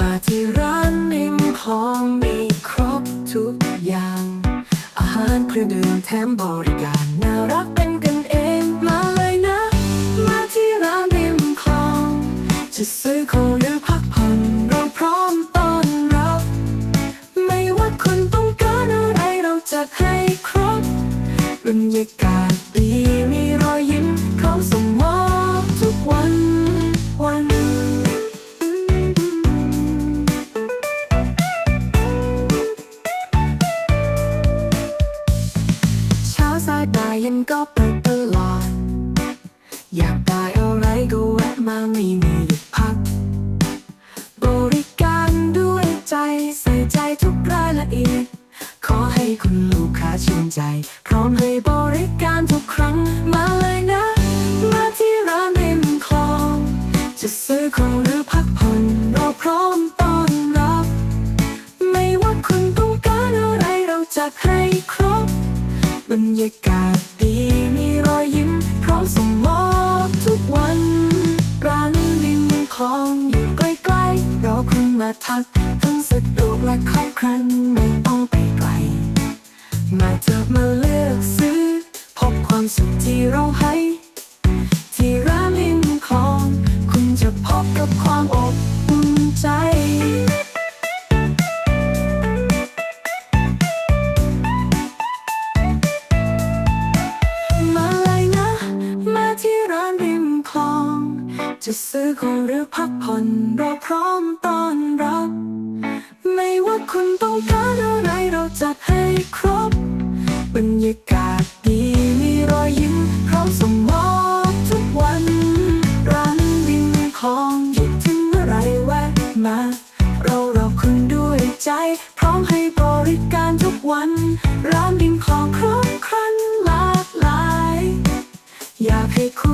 มาที่ร้านริมคองมีครบทุกอย่าง อาหารเครื่องดื่มแถมบริการน่ารักเป็นกันเองมาเลยนะ มาที่ร้านริมคลอง จะซื้อของหรือพักผ่อนเราพร้อมต้อนรับ ไม่ว่าคุณต้องการอะไรเราจัดให้ครบบรรยากาศดีายบ่ายย็นก็เปิดตลอด อยากได้อะไรก็แวะมาไม่มีหยุดพัก บริการด้วยใจใส่ใจทุกรายละเอียด ขอให้คุณลูกค้าชื่นใจ พร้อมให้บริการทุกครั้งมาเลยนะ มาที่ร้านริมคลอง จะซื้อของหรือพักผ่อนเราพร้อมต้อนรับ ไม่ว่าคุณต้องการอะไรเราจัดให้ครบ รรยากาศดีมีรอยยิ้มพร้อมส่งมอบทุกวันร้านริมคลองอยู่ใกล้ๆเราคุณมาทักทั้งสะดวกและครบครันไม่ต้องไปไกล มาเจอมาเลือกซื้อ พบความสุขที่เราให้ จะซื้อของหรือพักผ่อนรอพร้อมต้อนรับ ไม่ว่าคุณต้องการอะไรเราจัดให้ครบบรรยากาศดีมีรอยยิ้มพร้อมสมองทุกวัน ร้านวินของหยิดถึงเมื่อไรแวะมา เรารอคุณด้วยใจ พร้อมให้บริการทุกวัน ร้านวินของครบครันหลากหลาย อยากให้คุณ